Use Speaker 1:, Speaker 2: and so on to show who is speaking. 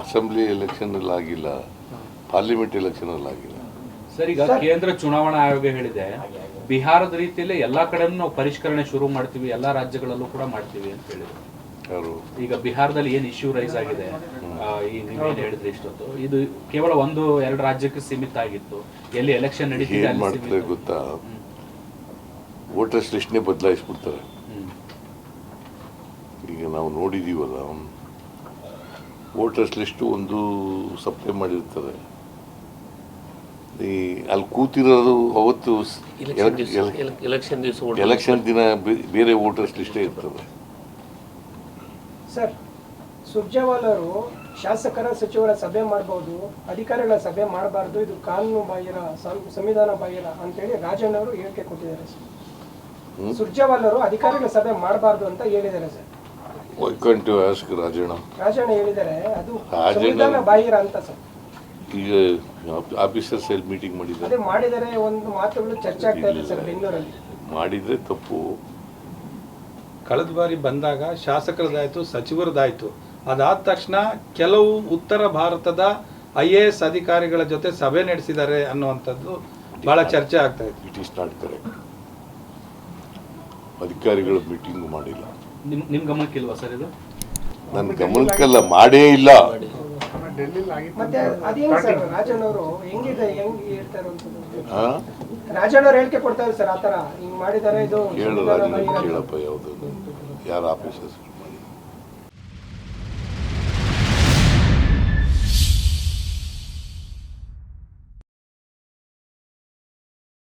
Speaker 1: Assembly ಎಲೆಕ್ಷನಲ್ಲಿ ಆಗಿಲ್ಲ. Parliament ಎಲೆಕ್ಷನಲ್ಲಿ ಆಗಿಲ್ಲ.
Speaker 2: Sir ಈಗ ಕೇಂದ್ರ ಚುನಾವಣಾ ಆಯೋಗ ಹೇಳಿದೆ ಬಿಹಾರದ ರೀತಿಯಲ್ಲಿ ಎಲ್ಲಾ ಕಡೆನೂ ನಾವು ಪರಿಷ್ಕರಣೆ ಶುರು ಮಾಡ್ತೀವಿ ಎಲ್ಲಾ ರಾಜ್ಯಗಳಲ್ಲೂ ಕೂಡ ಮಾಡ್ತೀವಿ ಅಂತ ಹೇಳಿದ್ರು. ಈಗ ಬಿಹಾರದಲ್ಲಿ ಏನ್ ಇಶ್ಯೂ ರೈಸ್ ಆಗಿದೆ? ಹೇಳಿದ್ರೆ ಈ ನೀವೇನ್ ಹೇಳಿದ್ರಿ ಇಷ್ಟೊತ್ತು? ಇದು ಕೇವಲ ಒಂದು ಎರಡು ರಾಜ್ಯಕ್ಕೆ ಸೀಮಿತ ಆಗಿತ್ತು. ಎಲ್ಲಿ ಎಲೆಕ್ಷನ್ ನಡೀತಿದೆ
Speaker 1: ಏನ್
Speaker 2: ಅಲ್ಲಿ
Speaker 1: ಮಾಡ್ತಾರೆ ಗೊತ್ತಾ? ವೋಟರ್ಸ್ ಲಿಸ್ಟ್ನೇ ಬದಲಾಯಿಸ್ಬಿಡ್ತಾರೆ. ಈಗ ನಾವು ನೋಡಿದೀವಲ್ಲ ವೋಟರ್ಸ್ ಲಿಸ್ಟು ಒಂದು ಸಪ್ಲೈ ಮಾಡಿರ್ತದೆ. ಈ ಅಲ್ಲಿ ಕೂತಿರೋದು ಅವತ್ತು
Speaker 3: ಎಲೆಕ್ಷನ್ ದಿವಸ ಎಲೆಕ್ಷನ್ ದಿವಸ vote
Speaker 1: ಎಲೆಕ್ಷನ್ ದಿನ ಬೇರೆ ವೋಟರ್ಸ್ ಲಿಸ್ಟೇ ಇರ್ತದೆ.
Speaker 4: ಸರ್ ಸುರ್ಜೇವಾಲರು ಶಾಸಕರ ಸಚಿವರ ಸಭೆ ಮಾಡಬಹುದು ಅಧಿಕಾರಿಗಳ ಸಭೆ ಮಾಡಬಾರ್ದು ಇದು ಕಾನೂನು ಬಾಹಿರ ಸಂವಿಧಾನ ಬಾಹಿರ ಅಂತೇಳಿ ರಾಜಣ್ಣ ಅವರು ಹೇಳಿಕೆ ಕೊಟ್ಟಿದ್ದಾರೆ ಸರ್.
Speaker 1: ಸುರ್ಜೇವಾಲ್
Speaker 4: ಸುರ್ಜೇವಾಲರು ಅಧಿಕಾರಿಗಳ ಸಭೆ ಮಾಡಬಾರ್ದು ಅಂತ ಹೇಳಿದ್ದಾರೆ sir.
Speaker 1: Why can't you ask Rajanna.
Speaker 4: Rajanna ಹೇಳಿದ್ದಾರೆ ಅದು
Speaker 1: ರಾಜಣ್ಣ-
Speaker 4: ಸಂವಿಧಾನ ಬಾಹಿರ ಅಂತ ಸರ್.
Speaker 1: ಈಗ ಆಫೀಸರ್ಸ್ ಎಲ್ಲಿ ಮೀಟಿಂಗ್ ಮಾಡಿದ್ದಾರೆ.
Speaker 4: ಅದೇ ಮಾಡಿದರೆ ಒಂದು ಮಾತುಗಳು ಚರ್ಚೆ ಆಗ್ತಾ ಇದೆ ಸರ್ ಬೆಂಗಳೂರಲ್ಲಿ.
Speaker 1: ಮಾಡಿದ್ರೆ ತಪ್ಪು.
Speaker 5: ಕಳೆದ ಬಾರಿ ಬಂದಾಗ ಶಾಸಕರದಾಯ್ತು ಸಚಿವರದಾಯ್ತು. ಅದಾದ ತಕ್ಷಣ ಕೆಲವು ಉತ್ತರ ಭಾರತದ ಐ ಎ ಎಸ್ ಅಧಿಕಾರಿಗಳ ಜೊತೆ ಸಭೆ ನಡೆಸಿದ್ದಾರೆ ಅನ್ನುವಂಥದ್ದು ಬಹಳ ಚರ್ಚೆ ಆಗ್ತಾ ಇತ್ತು
Speaker 1: ಇಟ್ ಈಸ್ ನಾಟ್ ಕರೆಕ್ಟ್ ಅಧಿಕಾರಿಗಳ ಮೀಟಿಂಗ್ ಮಾಡಿಲ್ಲ.
Speaker 2: ನಿಮ್ ನಿಮ್ ಗಮನಕ್ಕಿಲ್ವಾ ಸರ್ ಇದು?
Speaker 1: ನನ್ನ ಗಮನಕ್ಕೆಲ್ಲ ಮಾಡೇ ಇಲ್ಲ.
Speaker 4: ಮತ್ತೆ ಅದೇನು ಸರ್ ರಾಜಣ್ಣ ಅವರು ಹೆಂಗಿದೆ ಹೆಂಗ್ ಹೇಳ್ತಾರೆ ಅಂತ
Speaker 1: ಆ?
Speaker 4: ರಾಜಣ್ಣ ಅವ್ರು ಹೇಳಿಕೆ ಕೊಡ್ತಾರೆ ಸರ್ ಆತರ ಹಿಂಗ್ ಮಾಡಿದ್ದಾರೆ ಇದು
Speaker 1: ಕೇಳು
Speaker 4: ಬಾಹಿರ
Speaker 1: ಕೇಳಪ್ಪ ಯಾವುದು ಯಾರು ಆಫೀಸರ್ಸ್?